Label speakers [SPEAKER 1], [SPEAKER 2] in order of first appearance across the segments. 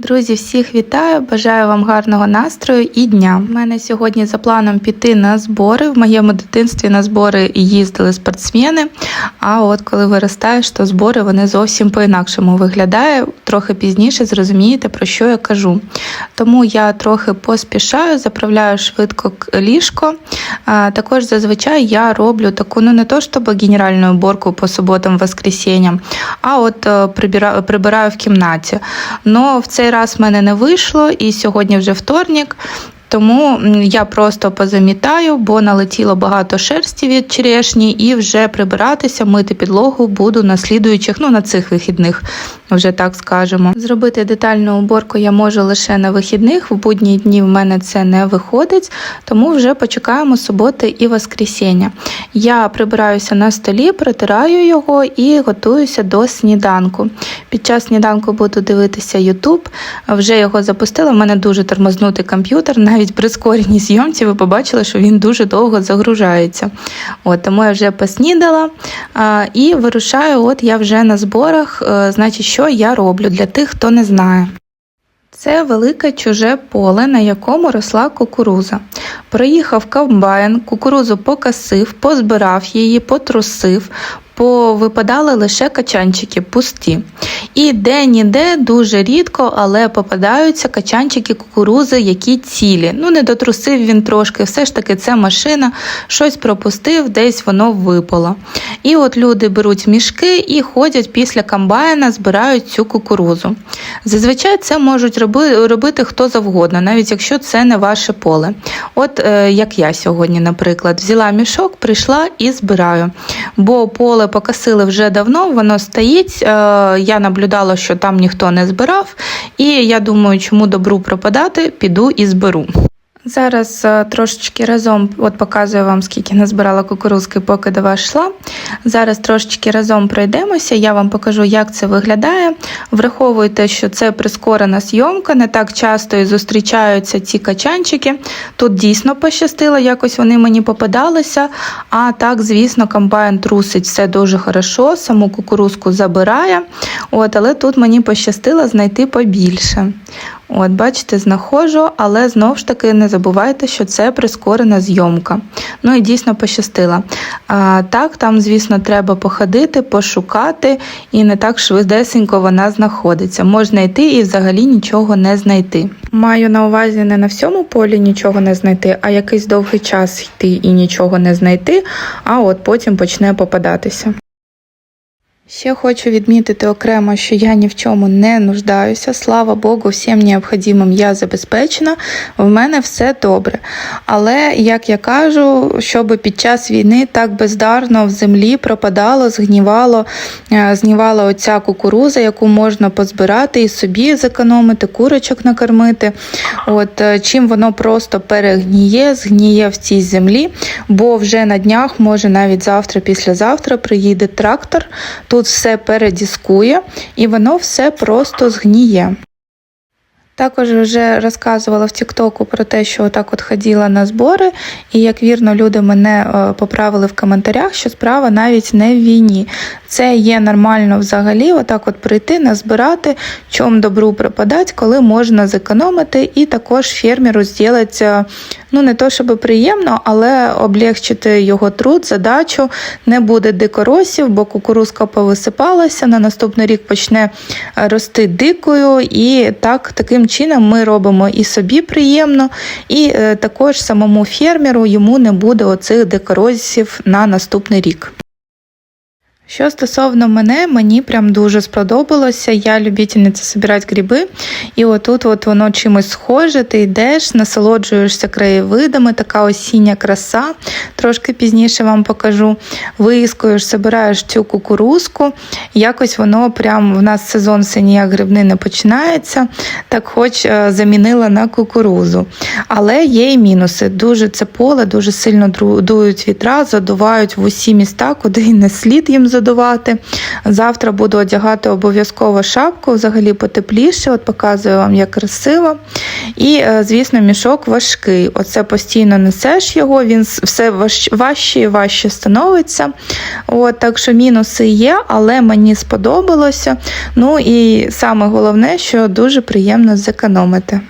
[SPEAKER 1] Друзі, всіх вітаю! Бажаю вам гарного настрою і дня. У мене сьогодні за планом піти на збори. В моєму дитинстві на збори їздили спортсмени. А от коли виростаєш, то збори вони зовсім по-інакшому виглядає. Трохи пізніше зрозумієте, про що я кажу. Тому я трохи поспішаю, заправляю швидко ліжко. Також зазвичай я роблю таку, ну не то щоб генеральну уборку по суботам, воскресеньям, а от е, прибираю в кімнаті. Но в цей раз в мене не вийшло, і сьогодні вже вторник. Тому я просто позамітаю, бо налетіло багато шерсті від черешні, і вже прибиратися, мити підлогу буду на слідуючих, ну на цих вихідних, вже так скажемо. Зробити детальну уборку я можу лише на вихідних. В будні дні в мене це не виходить, тому вже почекаємо суботи і воскресіння. Я прибираюся на столі, протираю його і готуюся до сніданку. Під час сніданку буду дивитися YouTube. Вже його запустила. У мене дуже тормознутий комп'ютер. Навіть при скореній зйомці ви побачили, що він дуже довго загружається. От, тому я вже поснідала а, і вирушаю. От я вже на зборах. Е, Значить, що я роблю для тих, хто не знає. Це велике чуже поле, на якому росла кукуруза. Проїхав комбайн, кукурузу покосив, позбирав її, потрусив, повипадали лише качанчики пусті. І де-ніде дуже рідко, але попадаються качанчики кукурузи, які цілі. Ну, не дотрусив він трошки, все ж таки це машина, щось пропустив, десь воно випало. І от люди беруть мішки і ходять після комбайна, збирають цю кукурузу. Зазвичай це можуть роби, робити хто завгодно, навіть якщо це не ваше поле. От е, як я сьогодні, наприклад, взяла мішок, прийшла і збираю. Бо поле покосили вже давно, воно стоїть. Е, я наблюдала, що там ніхто не збирав, і я думаю, чому добру пропадати, піду і зберу. Зараз е, трошечки разом от показую вам, скільки назбирала кукурузки, поки до вас йшла. Зараз трошечки разом пройдемося, я вам покажу, як це виглядає. Враховуйте, що це прискорена зйомка, не так часто і зустрічаються ці качанчики. Тут дійсно пощастило, якось вони мені попадалися. А так, звісно, комбайн трусить все дуже хорошо, саму кукурузку забирає. От, але тут мені пощастило знайти побільше. От, бачите, знаходжу, але знову ж таки не забувайте, що це прискорена зйомка. Ну і дійсно пощастила. А, так, там, звісно, треба походити, пошукати, і не так швидесенько вона знаходиться. Можна йти і взагалі нічого не знайти. Маю на увазі не на всьому полі нічого не знайти, а якийсь довгий час йти і нічого не знайти, а от потім почне попадатися. Ще хочу відмітити окремо, що я ні в чому не нуждаюся. Слава Богу, всім необхідним я забезпечена. В мене все добре. Але, як я кажу, щоб під час війни так бездарно в землі пропадало, згнівало, е, згнівала оця кукуруза, яку можна позбирати і собі зекономити, курочок накормити. От е, чим воно просто перегніє, згніє в цій землі, бо вже на днях, може навіть завтра, післязавтра приїде трактор. Тут все передіскує і воно все просто згніє. Також вже розказувала в Тіктоку про те, що отак от ходила на збори, і як вірно люди мене е, поправили в коментарях, що справа навіть не в війні. Це є нормально взагалі, отак от прийти, назбирати, чом добру пропадать, коли можна зекономити, і також фермеру зробити, ну не то щоб приємно, але облегчити його труд, задачу. Не буде дикоросів, бо кукурузка повисипалася, на наступний рік почне е, рости дикою, і так таким чином ми робимо і собі приємно, і е, також самому фермеру йому не буде оцих декорозів на наступний рік. Що стосовно мене, мені прям дуже сподобалося. Я любительниця збирати гриби, і отут от воно чимось схоже, ти йдеш, насолоджуєшся краєвидами, така осіння краса. Трошки пізніше вам покажу. Вискуєш, збираєш цю кукурузку. Якось воно прям в нас сезон грибний не починається, так хоч е, замінила на кукурузу. Але є і мінуси. Дуже це поле, дуже сильно дують вітра, задувають в усі міста, куди не слід їм задувати задувати. Завтра буду одягати обов'язково шапку, взагалі потепліше. От показую вам, як красиво. І, е, звісно, мішок важкий. Оце постійно несеш його, він все важче і важче становиться. От, Так що мінуси є, але мені сподобалося. Ну і саме головне, що дуже приємно зекономити.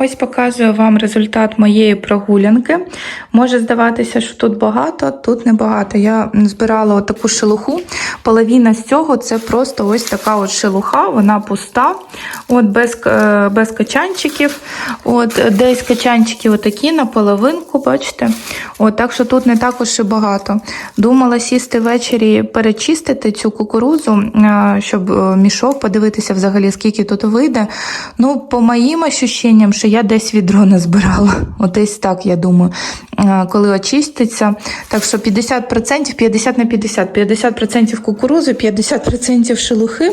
[SPEAKER 1] Ось показую вам результат моєї прогулянки. Може здаватися, що тут багато, тут небагато. Я збирала таку шелуху. Половина з цього це просто ось така от шелуха, вона пуста, от без е, без качанчиків. От Десь качанчики отакі на половинку, бачите? От, Так що тут не також і багато. Думала сісти ввечері перечистити цю кукурудзу, е, щоб е, мішок подивитися взагалі, скільки тут вийде. Ну, По моїм ощущенням, що я десь відро не збирала. От десь так, я думаю, коли очиститься. Так що 50%, 50 на 50, 50% кукурузи, 50% шелухи.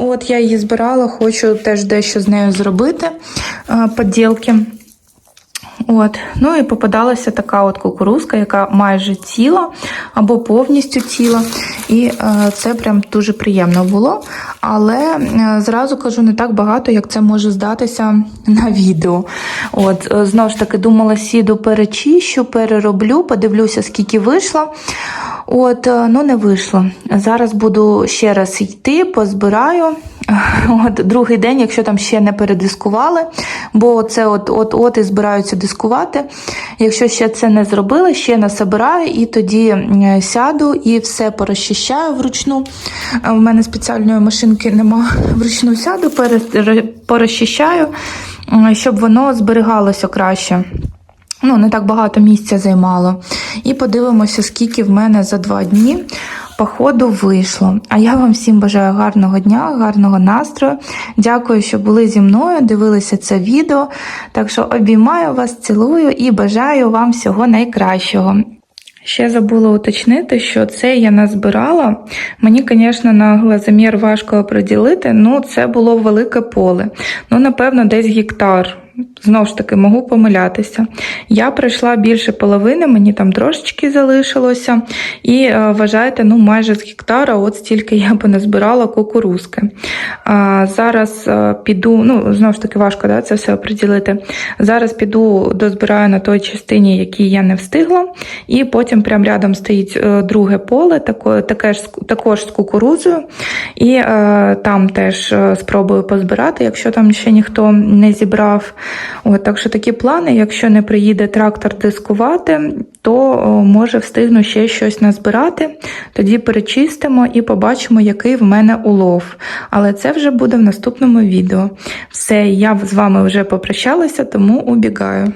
[SPEAKER 1] От я її збирала, хочу теж дещо з нею зробити поділки. От. Ну і попадалася така от кукурузка, яка майже ціла або повністю ціла. І е, це прям дуже приємно було. Але е, зразу кажу, не так багато, як це може здатися на відео. От, е, Знову ж таки, думала, сіду перечищу, перероблю, подивлюся, скільки вийшло. От, ну не вийшло. Зараз буду ще раз йти, позбираю. От Другий день, якщо там ще не передискували, бо це от-от і збираються дискувати. Якщо ще це не зробили, ще насобираю і тоді сяду і все порозчищаю вручну. У мене спеціальної машинки нема вручну сяду, порозчищаю, щоб воно зберігалося краще. Ну, не так багато місця займало. І подивимося, скільки в мене за два дні походу вийшло. А я вам всім бажаю гарного дня, гарного настрою. Дякую, що були зі мною, дивилися це відео. Так що обіймаю вас, цілую і бажаю вам всього найкращого. Ще забула уточнити, що це я назбирала. Мені, звісно, на глазомір важко оприділити, ну це було велике поле. Ну, напевно, десь гектар. Знову ж таки, можу помилятися. Я пройшла більше половини, мені там трошечки залишилося. І е, вважайте, ну майже з гектара, от стільки я би назбирала кукурузки. А, Зараз е, піду, ну, знову ж таки, важко да, це все оприділити. Зараз піду дозбираю на той частині, якій я не встигла. І потім прямо рядом стоїть е, друге поле, тако, таке ж, також з кукурузою. І е, там теж спробую позбирати, якщо там ще ніхто не зібрав. От, Так що такі плани, якщо не приїде трактор дискувати, то може встигну ще щось назбирати, тоді перечистимо і побачимо, який в мене улов. Але це вже буде в наступному відео. Все, я з вами вже попрощалася, тому убігаю.